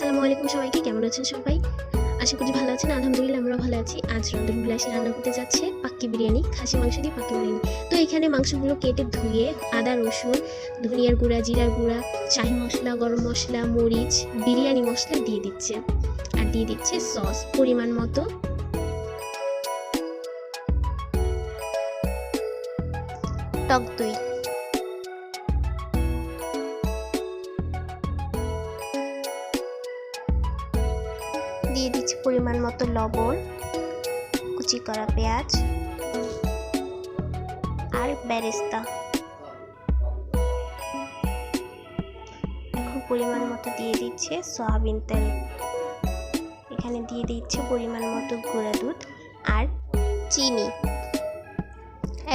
আসসালামু আলাইকুম সবাইকে, কেমন আছেন সবাই? আশা করি ভালো আছেন, আলহামদুলিল্লাহ আমরা ভালো আছি। আজ রন্ধন বিলাসী রান্না করতে যাচ্ছে পাক্কি বিরিয়ানি, খাসি মাংস দিয়ে পাক্কি বিরিয়ানি। তো এখানে মাংসগুলো কেটে ধুয়ে আদা, রসুন, ধনিয়ার গুঁড়া, জিরার গুঁড়া, শাহি মশলা, গরম মশলা, মরিচ, বিরিয়ানি মশলা দিয়ে দিচ্ছে। আর দিয়ে দিচ্ছে সস পরিমাণ মতো। টক দই। দিয়ে দিচ্ছি পরিমাণ মতো লবণ, কুচি করা পেঁয়াজ আর ব্যারেস্তা এখন পরিমাণ মতো দিয়ে দিচ্ছে সয়াবিন তেল। এখানে দিয়ে দিচ্ছে পরিমাণ মতো গুঁড়া দুধ আর চিনি।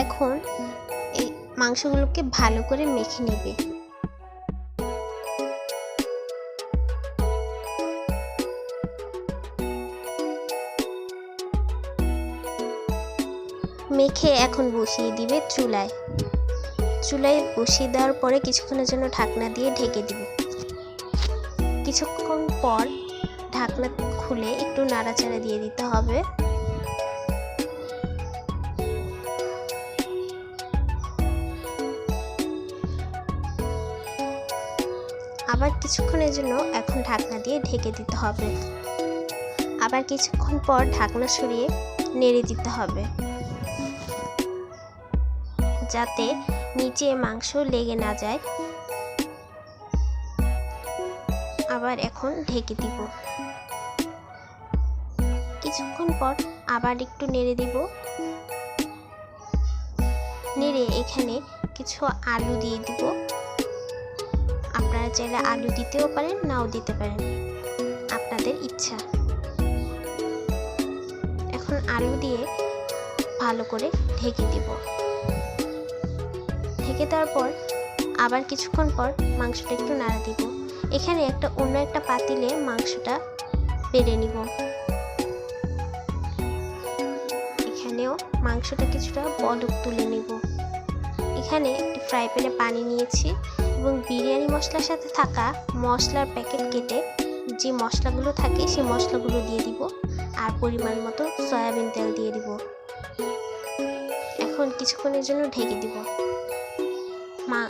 এখন এই মাংসগুলোকে ভালো করে মেখে নেবে। মেখে এখন বসিয়ে দিবে চুলায়। চুলায় বসিয়ে দেওয়ার পরে কিছুক্ষণের জন্য ঢাকনা দিয়ে ঢেকে দিবে। কিছুক্ষণ পর ঢাকনা খুলে একটু নাড়াচাড়া দিয়ে দিতে হবে। আবার কিছুক্ষণের জন্য এখন ঢাকনা দিয়ে ঢেকে দিতে হবে। আবার কিছুক্ষণ পর ঢাকনা সরিয়ে নেড়ে দিতে হবে। যাতে নিচে মাংস লেগে না যায়। আবার এখন ঢেকে দিব। কিছুক্ষণ পর আবার একটু নেড়ে দিব। নেড়ে এখানে কিছু আলু দিয়ে দিব। আপনারা চাইলে আলু দিতেও পারেন, নাও দিতে পারেন। আপনাদের ইচ্ছা। এখন আলু দিয়ে ভালো করে ঢেকে দিব। ঢেকে দেওয়ার পর আবার কিছুক্ষণ পর মাংসটা একটু নাড়া দিব। এখানে একটা অন্য একটা পাতিলে মাংসটা বেড়ে নিব। এখানেও মাংসটা কিছুটা বলক তুলে নিব। এখানে একটি ফ্রাই প্যানে পানি নিয়েছি এবং বিরিয়ানি মশলার সাথে থাকা মশলার প্যাকেট কেটে যে মশলাগুলো থাকে সেই মশলাগুলো দিয়ে দিব আর পরিমাণ মতো সয়াবিন তেল দিয়ে দিব। এখন কিছুক্ষণের জন্য ঢেকে দিব। মা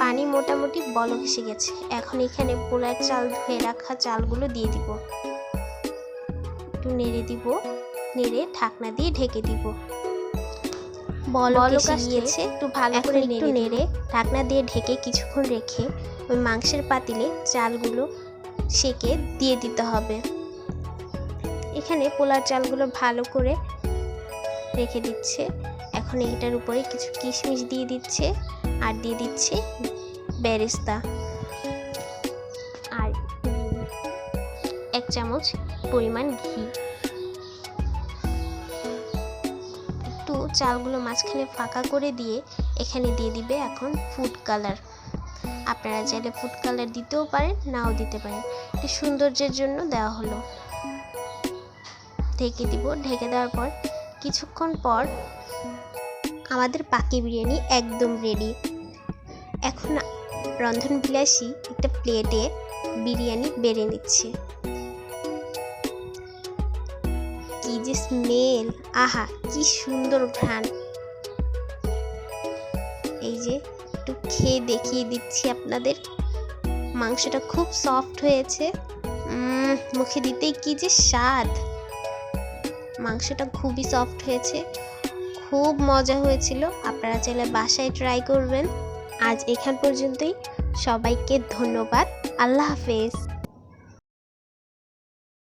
পানি মোটামুটি বলক এসে গেছে। এখন এখানে পোলার চাল ধুয়ে রাখা চালগুলো দিয়ে দিব। একটু নেড়ে দিব নেড়ে ঢাকনা দিয়ে ঢেকে দিব। বলক এসে গিয়েছে। একটু ভালো করে একটু নেড়ে ঢাকনা দিয়ে ঢেকে কিছুক্ষণ রেখে ওই মাংসের পাতিলে চালগুলো সেকে দিয়ে দিতে হবে। এখানে পোলার চালগুলো ভালো করে রেখে দিচ্ছে। এখন এটার উপরে কিছু কিশমিশ দিয়ে দিচ্ছে। আর দিয়ে দিচ্ছে বেরেস্তা আর এক চামচ পরিমাণ ঘি। একটু চালগুলো মাঝখানে ফাঁকা করে দিয়ে এখানে দিয়ে দিবে এখন ফুড কালার আপনারা চাইলে ফুড কালার দিতেও পারেন, নাও দিতে পারেন। একটু সৌন্দর্যের জন্য দেওয়া হলো। ঢেকে দিব। ঢেকে দেওয়ার পর কিছুক্ষণ পর আমাদের পাকি বিরিয়ানি একদম রেডি এখন রন্ধন বিলাসী একটা প্লেটে বিরিয়ানি বেড়ে নিচ্ছে। কি যে স্মেল আহা, কি সুন্দর ঘ্রাণ। এই যে একটু খেয়ে দেখিয়ে দিচ্ছি আপনাদের। মাংসটা খুব সফট হয়েছে। মুখে দিতেই কি যে স্বাদ। মাংসটা খুবই সফট হয়েছে। খুব মজা হয়েছিল। আপনারা চাইলে বাসায় ট্রাই করবেন। আজ এখান পর্যন্তই। সবাইকে ধন্যবাদ। আল্লাহ হাফেজ।